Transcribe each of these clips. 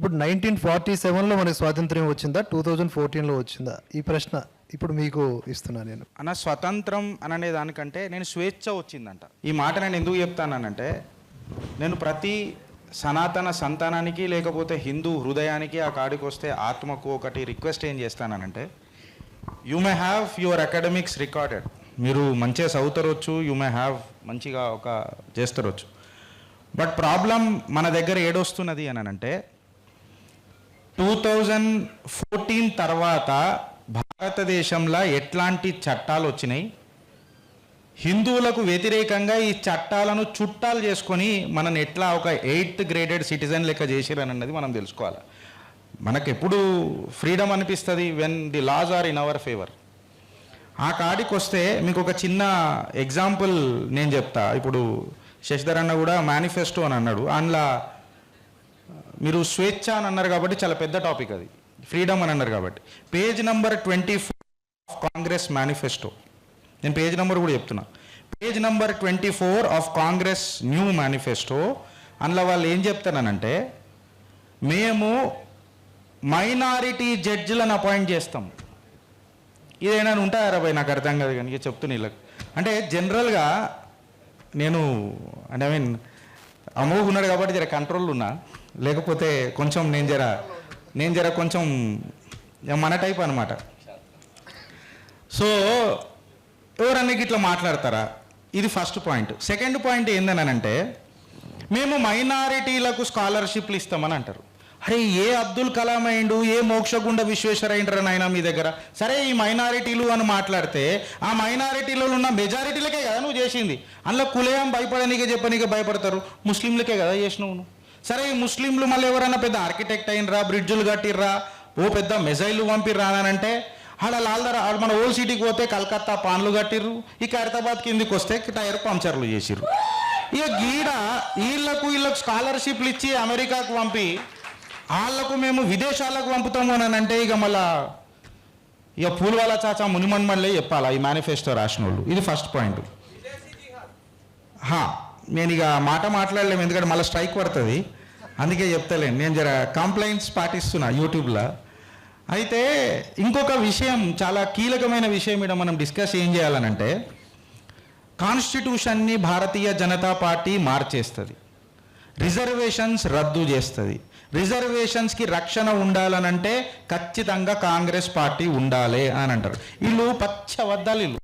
ఇప్పుడు nineteen forty సెవెన్లో మనకి స్వాతంత్ర్యం వచ్చిందా? టూ థౌజండ్ ఫోర్టీన్లో వచ్చిందా? ఈ ప్రశ్న ఇప్పుడు మీకు ఇస్తున్నా నేను. అన్న స్వతంత్రం అననే దానికంటే నేను స్వేచ్ఛ వచ్చిందంట. ఈ మాట నేను ఎందుకు చెప్తానంటే నేను ప్రతి సనాతన సంతానానికి లేకపోతే హిందూ హృదయానికి ఆ కాడికి వస్తే ఆత్మకు ఒకటి రిక్వెస్ట్ ఏం చేస్తానంటే you may have your academics recorded మీరు మంచిగా చదువుతారొచ్చు యూ మే హ్యావ్ మంచిగా ఒక చేస్తారొచ్చు. బట్ ప్రాబ్లం మన దగ్గర ఏడొస్తున్నది అని అంటే టూ థౌజండ్ ఫోర్టీన్ తర్వాత భారతదేశంలో ఎట్లాంటి చట్టాలు వచ్చినాయి? హిందువులకు వ్యతిరేకంగా ఈ చట్టాలను చుట్టాలు చేసుకొని మనం ఎట్లా ఒక ఎయిత్ గ్రేడెడ్ సిటిజన్ లెక్క చేసిరని అన్నది మనం తెలుసుకోవాలి. మనకెప్పుడు ఫ్రీడమ్ అనిపిస్తుంది when the laws are in our favour ఆ కాడికి వస్తే మీకు ఒక చిన్న ఎగ్జాంపుల్ నేను చెప్తా. ఇప్పుడు శశిధర్ అన్న కూడా మేనిఫెస్టో అని అన్నాడు. అందులో మీరు స్వేచ్ఛ అని అన్నారు కాబట్టి చాలా పెద్ద టాపిక్ అది. ఫ్రీడమ్ అని అన్నారు కాబట్టి. Page number twenty four of Congress manifesto నేను పేజ్ నెంబర్ కూడా చెప్తున్నా. Page number twenty four of Congress new manifesto అందులో వాళ్ళు ఏం చెప్తానంటే మేము మైనారిటీ జడ్జిలను అపాయింట్ చేస్తాం. ఇదేనా ఉంటాయా భయ్ నాకు అర్థం కాదు కానీ చెప్తున్నా వీళ్ళకి. అంటే జనరల్గా నేను అంటే ఐ మీన్ అమోఘ ఉన్నాడు కాబట్టి జర కంట్రోల్ ఉన్నా. లేకపోతే కొంచెం నేను జర నేను జర కొంచెం ఇక మన టైప్ అనమాట సో ఎవరన్నా ఇట్లా మాట్లాడతారా? ఇది ఫస్ట్ పాయింట్ సెకండ్ పాయింట్ ఏందనంటే మేము మైనారిటీలకు స్కాలర్షిప్లు ఇస్తామని అంటారు. అరే ఏ అబ్దుల్ కలాం అయిండు ఏ మోక్షగుండ విశ్వేశ్వర అయిండ్రా నాయన మీ దగ్గర? సరే ఈ మైనారిటీలు అని మాట్లాడితే ఆ మైనారిటీలో ఉన్న మెజారిటీలకే కదా నువ్వు చేసింది. అందులో కులయం భయపడనీకే చెప్పనీకే భయపడతారు. ముస్లింలకే కదా చేసినావు నువ్వు. సరే ఈ ముస్లింలు మళ్ళీ ఎవరైనా పెద్ద ఆర్కిటెక్ట్ అయినరా బ్రిడ్జులు కట్టిర్రా ఓ పెద్ద మెజైలు పంపిర్రా అని అంటే ఆడ లాల్దర మన ఓల్డ్ సిటీకి పోతే కలకత్తా పాన్లు కట్టిర్రు ఇక హైదరాబాద్ కిందికి వస్తే టైర్ పంచర్లు చేసిర్రు. ఇక గీడ వీళ్ళకు వీళ్ళకు స్కాలర్షిప్లు ఇచ్చి అమెరికాకు పంపి వాళ్ళకు మేము విదేశాలకు పంపుతాము అని అంటే ఇక మళ్ళా ఇక పూలవాల చాచా మునిమన్మల్లే చెప్పాలా ఈ మేనిఫెస్టో రాసిన వాళ్ళు ఇది ఫస్ట్ పాయింట్ హా, నేను ఇక మాట మాట్లాడలేము ఎందుకంటే మళ్ళీ స్ట్రైక్ పడుతుంది. అందుకే చెప్తలేను. నేను జర కంప్లైంట్స్ పాటిస్తున్నా యూట్యూబ్లో. అయితే ఇంకొక విషయం చాలా కీలకమైన విషయం ఇక్కడ మనం డిస్కస్ ఏం చేయాలనంటే కాన్స్టిట్యూషన్ని భారతీయ జనతా పార్టీ మార్చేస్తుంది. రిజర్వేషన్స్ రద్దు చేస్తుంది. రిజర్వేషన్స్కి రక్షణ ఉండాలనంటే ఖచ్చితంగా కాంగ్రెస్ పార్టీ ఉండాలి అని అంటారు వీళ్ళు పచ్చ అబద్ధాలు వీళ్ళు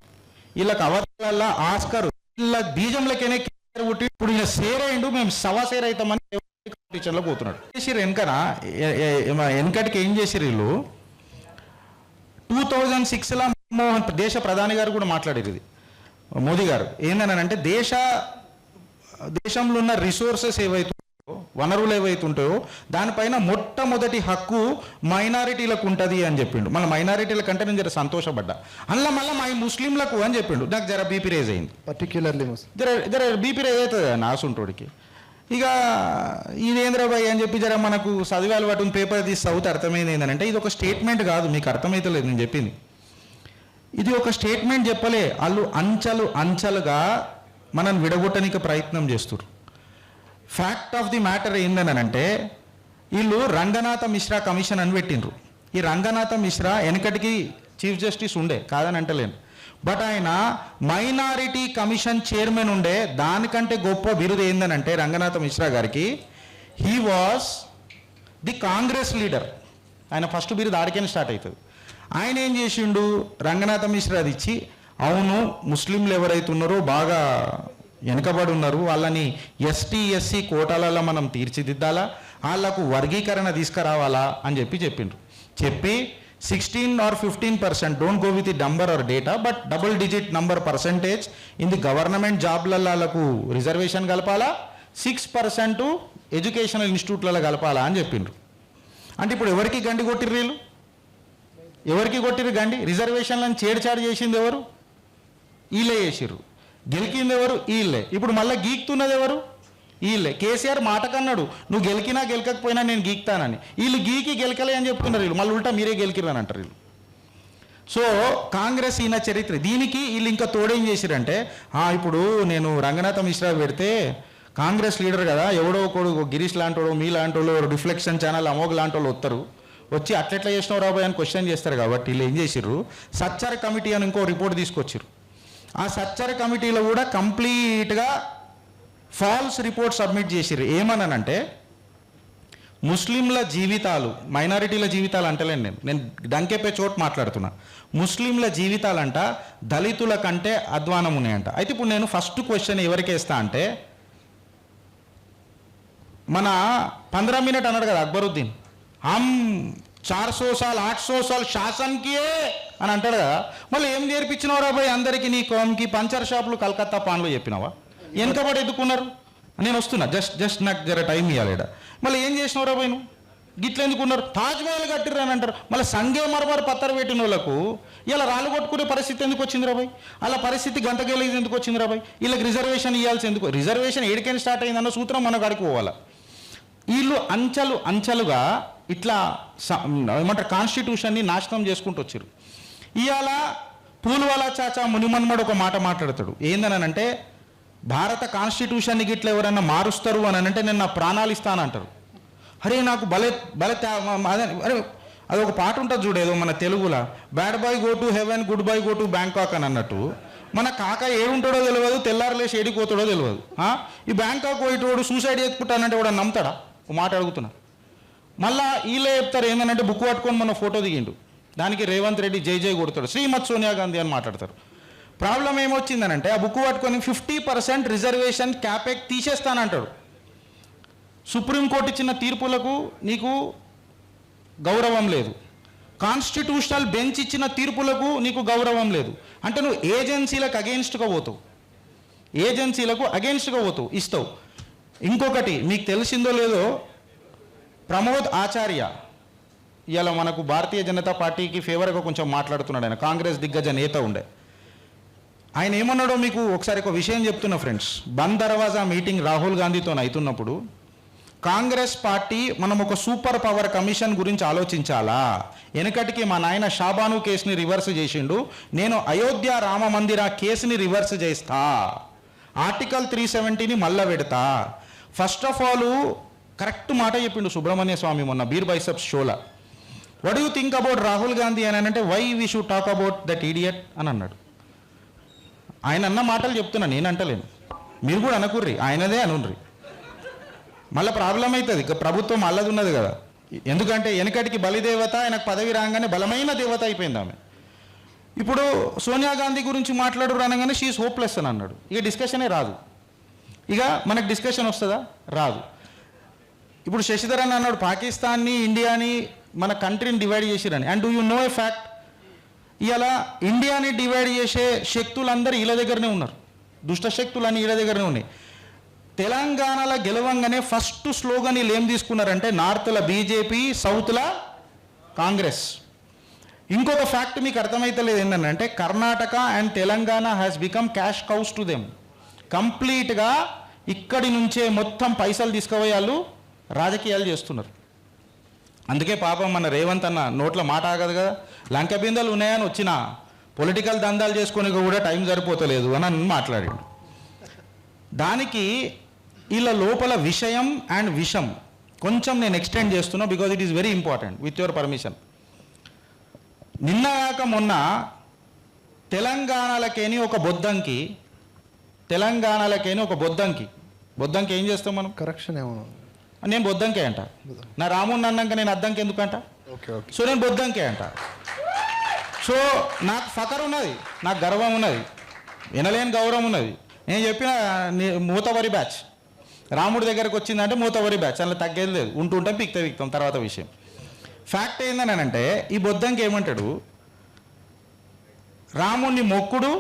వీళ్ళకి అబద్ధాల ఆస్కరు. వీళ్ళ బీజంలకైనా కేసీఆర్ పుట్టి ఇప్పుడు ఈయన సేరైండు మేము సవా సేర్ అవుతామని కాంపిటీషన్లో పోతున్నాడు. చేసిర్రు వెనకన? వెనకటికి ఏం చేసిర్రు వీళ్ళు? టూ థౌజండ్ సిక్స్లో మన్మోహన్ దేశ ప్రధాని గారు కూడా మాట్లాడారు ఇది. మోదీ గారు. ఏందనంటే దేశ దేశంలో ఉన్న రిసోర్సెస్ ఏవైతే వనరులు ఏవైతే ఉంటాయో దానిపైన మొట్టమొదటి హక్కు మైనారిటీలకు ఉంటుంది అని చెప్పిండు. మళ్ళీ మైనారిటీల కంటే నేను జర సంతోషపడ్డా. అందులో మళ్ళీ మా ముస్లింలకు అని చెప్పిండు. నాకు జర బీపీ రేజ్ అయింది. పర్టిక్యులర్లీ జర జర బీపీ రేజ్ అవుతుంది నాసుంటోడికి. ఇక ఇదేంద్రబాయ్ అని చెప్పి జర మనకు చదివే అలవాటు పేపర్ తీసి చదివితే అర్థమైంది ఏంటంటే ఇది ఒక స్టేట్మెంట్ కాదు మీకు అర్థమైతలేదు నేను చెప్పింది. ఇది ఒక స్టేట్మెంట్ చెప్పలే. వాళ్ళు అంచెలు అంచెలుగా మనం విడగొట్టనికి ప్రయత్నం చేస్తారు ఫ్యాక్ట్ ఆఫ్ ది మ్యాటర్ ఏందనంటే వీళ్ళు రంగనాథ మిశ్రా కమిషన్ అని పెట్టిండ్రు. ఈ రంగనాథ మిశ్రా వెనకటికి చీఫ్ జస్టిస్ ఉండే కాదని అంటలేను. బట్ ఆయన మైనారిటీ కమిషన్ చైర్మన్ ఉండే దానికంటే గొప్ప బిరుదు ఏందనంటే రంగనాథ మిశ్రా గారికి he was the Congress leader ఆయన ఫస్ట్ బిరుదు ఆడికైనా స్టార్ట్ అవుతుంది ఆయన ఏం చేసిండు? రంగనాథ మిశ్రా అది ఇచ్చి అవును ముస్లింలు ఎవరైతే ఉన్నారో బాగా వెనకబడి ఉన్నారు వాళ్ళని ఎస్టీ ఎస్సీ కోటాలలో మనం తీర్చిదిద్దాలా? వాళ్ళకు వర్గీకరణ తీసుకురావాలా? అని చెప్పి చెప్పిండ్రు. చెప్పి sixteen or fifteen percent don't go with the number or data but double digit number percentage in the government జాబ్లలో వాళ్ళకు రిజర్వేషన్ కలపాలా? సిక్స్ పర్సెంట్ ఎడ్యుకేషనల్ ఇన్స్టిట్యూట్లలో కలపాలా? అని చెప్పిండ్రు. అంటే ఇప్పుడు ఎవరికి గండి కొట్టిర్రు వీళ్ళు? ఎవరికి కొట్టిర్రు గండి? రిజర్వేషన్లను చేడుచాడు చేసింది ఎవరు? వీళ్ళే చేసిర్రు. గెలికింది ఎవరు వీళ్ళే ఇప్పుడు మళ్ళీ గీక్తున్నది ఎవరు వీళ్ళే కేసీఆర్ మాటకన్నాడు నువ్వు గెలికినా గెలకపోయినా నేను గీక్తానని. వీళ్ళు గీకి గెలకలే అని చెప్తున్నారు వీళ్ళు. మళ్ళీ ఉల్టా మీరే గెలికిరని అంటారు వీళ్ళు. సో కాంగ్రెస్ ఈయన చరిత్ర. దీనికి వీళ్ళు ఇంకా తోడేం చేసిరంటే ఇప్పుడు నేను రంగనాథ మిశ్రా పెడితే కాంగ్రెస్ లీడర్ కదా ఎవడో ఒకడు గిరీష్ లాంటి వాడు మీ లాంటి వాళ్ళు రిఫ్లెక్షన్ ఛానల్ అమోఘ లాంటి వాళ్ళు వస్తారు వచ్చి అట్లెట్లా చేసినావు రాబోయ్ అని క్వశ్చన్ చేస్తారు కాబట్టి వీళ్ళు ఏం చేసిర్రు? సచ్చార కమిటీ అని ఇంకో రిపోర్ట్ తీసుకొచ్చారు ఆ సచ్చర కమిటీలో కూడా కంప్లీట్గా ఫాల్స్ రిపోర్ట్ సబ్మిట్ చేసిర్రు. ఏమన్నానంటే ముస్లింల జీవితాలు మైనారిటీల జీవితాలు అంటలేను నేను. నేను డంకెపే చోటు మాట్లాడుతున్నా. ముస్లింల జీవితాలంట దళితుల కంటే అధ్వానం ఉన్నాయంట. అయితే ఇప్పుడు నేను ఫస్ట్ క్వశ్చన్ ఎవరికి వేస్తా అంటే మన పంద్రా మినిట్ అన్నాడు కదా అక్బరుద్దీన్. హమ్ చార్ సో సాల్ ఆठ సో సాల్ శాసన్కియే అని అంటాడు కదా. మళ్ళీ ఏం నేర్పించినావు పోయి అందరికీ నీ కోమ్కి పంచర్ షాపులు కలకత్తా పాన్లో చెప్పినావా? వెనకబడి ఎదుకున్నారు నేను వస్తున్నా. జస్ట్ జస్ట్ నాకు జర టైం ఇవ్వాలి ఈడ. మళ్ళీ ఏం చేసినవరా పోయి నువ్వు? గిట్ల ఎందుకున్నారు? తాజ్మహల్ కట్టిర్రు అని అంటారు. మళ్ళీ సంగే మరమర పత్తర పెట్టిన వాళ్ళకు ఇలా రాళ్ళు కొట్టుకునే పరిస్థితి ఎందుకు వచ్చింది రాబాయ్ అలా పరిస్థితి గంటకెళ్ళేది ఎందుకు వచ్చింది రాబాయ్ వీళ్ళకి రిజర్వేషన్ ఇవ్వాల్సి ఎందుకు? రిజర్వేషన్ ఏడికైనా స్టార్ట్ అయిందన్న సూత్రం మన కాడికి పోవాలా. వీళ్ళు అంచెలు అంచెలుగా ఇట్లా ఏమంటారు కాన్స్టిట్యూషన్ని నాశనం చేసుకుంటూ వచ్చారు ఇవాళ పూల్వాల చాచా మునిమన్మడు ఒక మాట మాట్లాడతాడు. ఏందనంటే భారత కాన్స్టిట్యూషన్ని గిట్ల ఎవరైనా మారుస్తారు అని అంటే నేను నా ప్రాణాలు ఇస్తానంటారు అరే నాకు భలే భలే అదే- అరే అది ఒక పాట ఉంటుంది చూడేదో మన తెలుగులో. Bad boy go to heaven good boy go to Bangkok అని అన్నట్టు. మన కాక ఏడుంటాడో తెలియదు తెల్లారలేసి ఏడిపోతాడో తెలియదు ఈ బ్యాంకాక్ పోయేటోడు సూసైడ్ చేసుకుంటానంటే వాడు నమ్ముతాడా? ఒక మాట అడుగుతున్నా. మళ్ళా వీళ్ళే చెప్తారు ఏంటంటే బుక్ పట్టుకొని మన ఫోటో దిగిండు. దానికి రేవంత్ రెడ్డి జై జై కొడతాడు. శ్రీమత్ సోనియా గాంధీ అని మాట్లాడతారు. ప్రాబ్లం ఏమొచ్చిందనంటే ఆ బుక్ పట్టుకొని ఫిఫ్టీ పర్సెంట్ రిజర్వేషన్ క్యాపెక్ తీసేస్తానంటాడు. సుప్రీంకోర్టు ఇచ్చిన తీర్పులకు నీకు గౌరవం లేదు. కాన్స్టిట్యూషనల్ బెంచ్ ఇచ్చిన తీర్పులకు నీకు గౌరవం లేదు. అంటే నువ్వు ఏజెన్సీలకు అగెయిన్స్ట్గా పోతావు. ఏజెన్సీలకు అగెయిన్స్ట్గా పోతావు. ఇస్తావు. ఇంకొకటి మీకు తెలిసిందో లేదో ప్రమోద్ ఆచార్య. ఇవాళ మనకు భారతీయ జనతా పార్టీకి ఫేవర్గా కొంచెం మాట్లాడుతున్నాడు ఆయన. కాంగ్రెస్ దిగ్గజ నేత ఉండే. ఆయన ఏమన్నాడో మీకు ఒకసారి ఒక విషయం చెప్తున్నా ఫ్రెండ్స్. బంద్ దర్వాజా మీటింగ్ రాహుల్ గాంధీతో అవుతున్నప్పుడు కాంగ్రెస్ పార్టీ మనం ఒక సూపర్ పవర్ కమిషన్ గురించి ఆలోచించాలా? వెనకటికి మా నాయన షాబాను కేసుని రివర్స్ చేసిండు. నేను అయోధ్య రామ మందిర కేసుని రివర్స్ చేస్తా. ఆర్టికల్ త్రీ సెవెంటీని మళ్ళా పెడతా. ఫస్ట్ ఆఫ్ ఆల్ కరెక్ట్ మాట చెప్పిండు సుబ్రహ్మణ్య స్వామి మొన్న beer biceps shola. What you think about Rahul Gandhi అని అంటే why we should talk about that idiot అని అన్నాడు. ఆయన అన్న మాటలు చెప్తున్నా నేను అంటలేను. మీరు కూడా అనుకుర్రి ఆయనదే అనుండ్రి. మళ్ళీ ప్రాబ్లం అవుతుంది ఇక ప్రభుత్వం అల్లది ఉన్నది కదా. ఎందుకంటే వెనకటికి బలిదేవత ఆయనకు పదవి రాగానే బలమైన దేవత అయిపోయింది ఆమె. ఇప్పుడు సోనియా గాంధీ గురించి మాట్లాడు అనగానే షీఈస్ హోప్లెస్ అని అన్నాడు. ఇక డిస్కషనే రాదు. ఇక మనకు డిస్కషన్ వస్తుందా? రాదు. ఇప్పుడు శశిధర్ అని అన్నాడు పాకిస్తాన్ని ఇండియాని మన కంట్రీని divide చేసిరని. And do you know a fact ఇలా ఇండియాని డివైడ్ చేసే శక్తులందరూ వీళ్ళ దగ్గరనే ఉన్నారు. దుష్ట శక్తులన్నీ వీళ్ళ దగ్గరనే ఉన్నాయి. తెలంగాణలో గెలవంగానే ఫస్ట్ స్లోగన్ వీళ్ళు ఏం తీసుకున్నారంటే నార్త్ల బీజేపీ సౌత్ల కాంగ్రెస్ ఇంకొక ఫ్యాక్ట్ మీకు అర్థమైతలేదు ఏంటంటే Karnataka and Telangana has become cash cows to them కంప్లీట్గా ఇక్కడి నుంచే మొత్తం పైసలు తీసుకుపోయి వాళ్ళు రాజకీయాలు చేస్తున్నారు. అందుకే పాపం మన రేవంత్ అన్న నోట్ల మాట ఆగదు కదా. లంక బిందెలు ఉన్నాయని వచ్చిన పొలిటికల్ దందాలు చేసుకొని కూడా టైం సరిపోతలేదు అని అని మాట్లాడాడు. దానికి వీళ్ళ లోపల విషయం అండ్ విషం కొంచెం నేను ఎక్స్టెండ్ చేస్తున్నా because it is very important with your permission. నిన్న కాక మొన్న తెలంగాణలకేని ఒక బొద్దంకి తెలంగాణలకేని ఒక బొద్దంకి. బొద్దంకి ఏం చేస్తాం మనం? కరెక్షన్ ఏమో. నేను బొద్దంకే అంట. నా రాముడిని అన్నాక నేను అద్దంకి ఎందుకంట? Okay okay. సో నేను బొద్దంకే అంట. సో నాకు ఫకర్ ఉన్నది నాకు గర్వం ఉన్నది వినలేని గౌరవం ఉన్నది. నేను చెప్పిన మూతవరి బ్యాచ్. రాముడి దగ్గరకు వచ్చిందంటే మూతవరి బ్యాచ్ అలా తగ్గేది లేదు. ఉంటుంటాం పిక్తే పిక్తాం తర్వాత విషయం. ఫ్యాక్ట్ ఏందని అంటే ఈ బొద్దంకి ఏమంటాడు? రాముడిని మొక్కుడు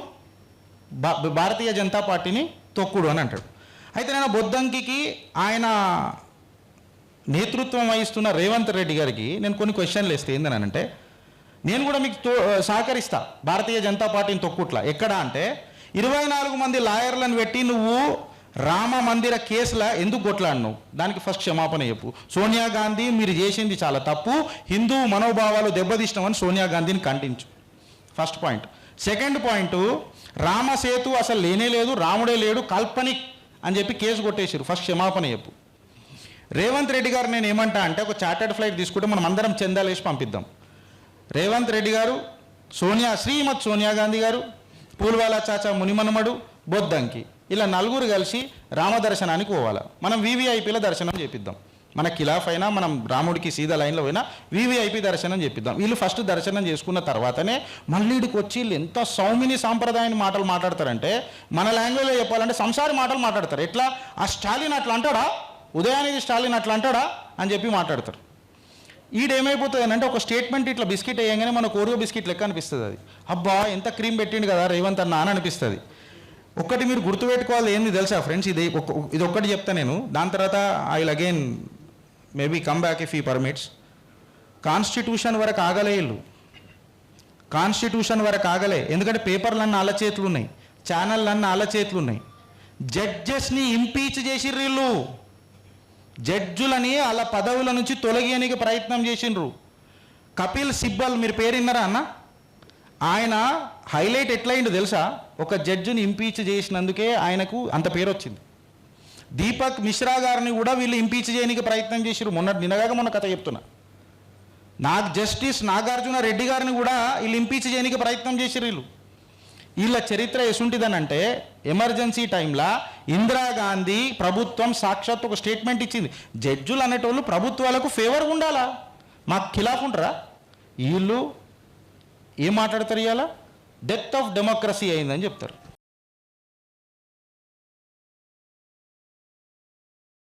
భారతీయ జనతా పార్టీని తొక్కుడు అని అంటాడు. అయితే నేను బొద్దంకి ఆయన నేతృత్వం వహిస్తున్న రేవంత్ రెడ్డి గారికి నేను కొన్ని క్వశ్చన్లు వేస్తే ఏందనంటే నేను కూడా మీకు తో సహకరిస్తా. భారతీయ జనతా పార్టీని తొక్కుట్లా. ఎక్కడ అంటే ఇరవై నాలుగు మంది లాయర్లను పెట్టి నువ్వు రామ మందిర కేసులా ఎందుకు కొట్లాడినావు? దానికి ఫస్ట్ క్షమాపణ చెప్పు. సోనియా గాంధీ మీరు చేసింది చాలా తప్పు. హిందూ మనోభావాలు దెబ్బతీసినామని సోనియా గాంధీని ఖండించు. First point second point Ramasetu అసలు లేనే లేదు రాముడే లేడు కాల్పనిక్ అని చెప్పి కేసు కొట్టేసారు ఫస్ట్ క్షమాపణ చెప్పు. రేవంత్ రెడ్డి గారు నేను ఏమంటా అంటే ఒక చార్టర్డ్ ఫ్లైట్ తీసుకుంటే మనం అందరం చందాలేసి పంపిద్దాం. రేవంత్ రెడ్డి గారు సోనియా శ్రీమత్ సోనియా గాంధీ గారు పూల్వాలా చాచా మునిమనమడు బొద్దంకి. ఇలా నలుగురు కలిసి రామదర్శనానికి పోవాలి. మనం వీవీఐపీల దర్శనం చేపిద్దాం. మన ఖిలాఫ్ అయినా మనం రాముడికి సీదా లైన్లో పోయినా వీవీఐపీ దర్శనం చేపిద్దాం. వీళ్ళు ఫస్ట్ దర్శనం చేసుకున్న తర్వాతనే మళ్ళీడికి వచ్చి వీళ్ళు ఎంత సౌమిని సాంప్రదాయాన్ని మాటలు మాట్లాడతారంటే మన లాంగ్వేజ్లో చెప్పాలంటే సంసారి మాటలు మాట్లాడతారు. ఎట్లా? ఆ స్టాలిన్ అట్లా అంటాడా? ఉదయానికి స్టాలిన్ అట్లా అంటాడా అని చెప్పి మాట్లాడతారు ఈడేమైపోతుంది అంటే ఒక స్టేట్మెంట్ ఇట్లా బిస్కెట్ వేయంగానే మన కోరుగో బిస్కెట్ లెక్క అనిపిస్తుంది అది. అబ్బా ఎంత క్రీమ్ పెట్టిండు కదా రేవంత్ అన్న అని అనిపిస్తుంది. ఒక్కటి మీరు గుర్తుపెట్టుకోవాలి ఏంది తెలుసా ఫ్రెండ్స్? ఇది ఒక- ఇది ఒక్కటి చెప్తా నేను. దాని తర్వాత I will again maybe come back if ఈ పర్మిట్స్ కాన్స్టిట్యూషన్ వరకు ఆగలే కాన్స్టిట్యూషన్ వరకు ఆగలే. ఎందుకంటే పేపర్లు వాళ్ళ చేతులు ఉన్నాయి. ఛానళ్ళన్నీ వాళ్ళ చేతులు ఉన్నాయి. జడ్జెస్ని ఇంపీచ్ చేసిర్రు వీళ్ళు. జడ్జులని వాళ్ళ పదవుల నుంచి తొలగియనికి ప్రయత్నం చేసిండ్రు. కపిల్ సిబ్బల్ మీరు పేరున్నారా అన్న? ఆయన హైలైట్ ఎట్లయిండు తెలుసా? ఒక జడ్జిని ఇంపీచ్ చేసినందుకే ఆయనకు అంత పేరు వచ్చింది దీపక్ మిశ్రా గారిని కూడా వీళ్ళు ఇంపీచ్ చేయడానికి ప్రయత్నం చేసిరు మొన్న నిన్నగాక మొన్న కథ చెప్తున్నా. నాకు జస్టిస్ నాగార్జున రెడ్డి గారిని కూడా వీళ్ళు ఇంపీచ్ చేయడానికి ప్రయత్నం చేసిర్రు వీళ్ళు. వీళ్ళ చరిత్ర ఎసుంటిదనంటే ఎమర్జెన్సీ టైంలో ఇందిరాగాంధీ ప్రభుత్వం సాక్షాత్ ఒక స్టేట్మెంట్ ఇచ్చింది. జడ్జులు అనేటోళ్ళు ప్రభుత్వాలకు ఫేవర్గా ఉండాలా? మాకు ఖిలాఫ్ ఉంటారా? వీళ్ళు ఏం మాట్లాడతారు ఇవాళ డెత్ ఆఫ్ డెమోక్రసీ అయిందని చెప్తారు.